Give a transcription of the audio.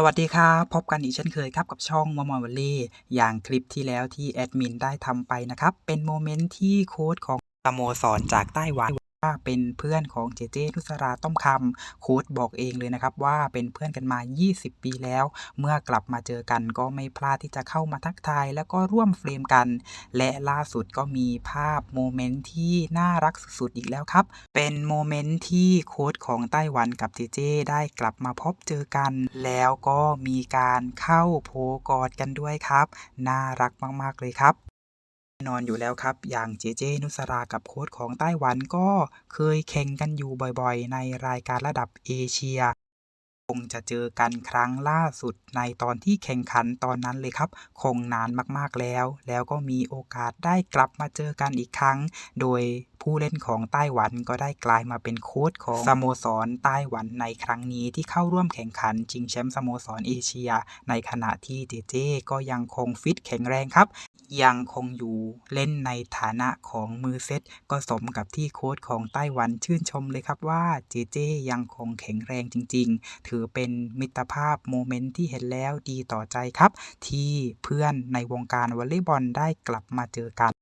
สวัสดีครับพบกันอีกเช่นเคยครับกับช่องมอมอวัลเล่อย่างคลิปที่แล้วที่แอดมินได้ทำไปนะครับ เป็นโมเมนต์ที่โค้ดของสโมสรจากไต้หวัน ว่าเป็นเพื่อนของเจเจนุสราต้อมคำโค้ชบอกเองเลยนะครับว่าเป็นเพื่อนกันมา 20 ปีแล้ว เมื่อกลับมาเจอกันก็ไม่พลาดที่จะเข้ามาทักทาย แล้วก็ร่วมเฟรมกัน และล่าสุดก็มีภาพโมเมนต์ที่น่ารักสุดๆอีกแล้วครับ เป็นโมเมนต์ที่โค้ชของไต้หวันกับเจเจได้กลับมาพบเจอกัน แล้วก็มีการเข้าโผกอดกันด้วยครับ น่ารักมากๆเลยครับ นอนอยู่แล้วครับ อย่างเจเจนุสรากับโค้ชของไต้หวันก็เคยแข่งกันอยู่บ่อยๆ ในรายการระดับเอเชีย คงจะเจอกันครั้งล่าสุดในตอนที่แข่งขันตอนนั้นเลยครับ คงนานมากๆแล้ว แล้วก็มีโอกาสได้กลับมาเจอกันอีกครั้ง โดยผู้เล่นของไต้หวันก็ได้กลายมาเป็นโค้ชของสโมสรไต้หวันในครั้งนี้ที่เข้าร่วมแข่งขันชิงแชมป์สโมสรเอเชีย ในขณะที่เจเจก็ยังคงฟิตแข็งแรงครับ ยังคงอยู่เล่นในฐานะของมือเซต ก็สมกับที่โค้ชของไต้หวันชื่นชมเลยครับว่าเจเจยังคงแข็งแรงจริง ๆ ถือเป็นมิตรภาพโมเมนต์ที่เห็นแล้วดีต่อใจครับ ที่เพื่อนในวงการวอลเลย์บอลได้กลับมาเจอกัน